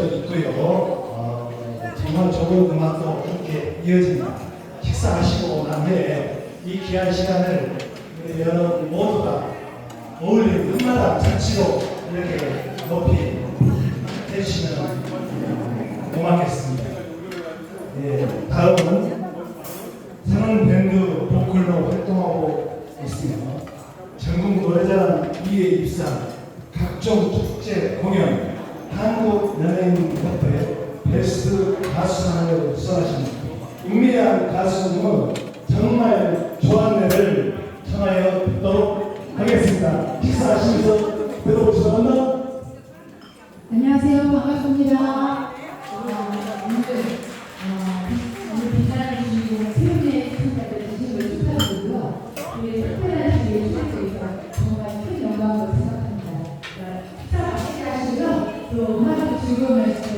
이루어져 있고요. 어, 정말 좋은 음악도 함께 이어집니다. 식사하시고 난 후에 이 귀한 시간을 우리 여러분 모두가 어울리는 음마당 잔치로 이렇게 높이 해주시면 고맙겠습니다. 예, 다음은 상원 밴드 보컬로 활동하고 있습니다. 전국 노래자랑 2회 입상, 각종 축제 공연, 한국연예인협회 베스트 가수상을 수상하신 윤미향 가수님은 정말 좋아하는 청하여 듣도록 하겠습니다. 식사하시면서 들어보시기 바랍니다. 안녕하세요. 반갑습니다. 세운의 시청자들 주심을 축하드리고요. 우리 특별한 기회에 출 또것 같아요.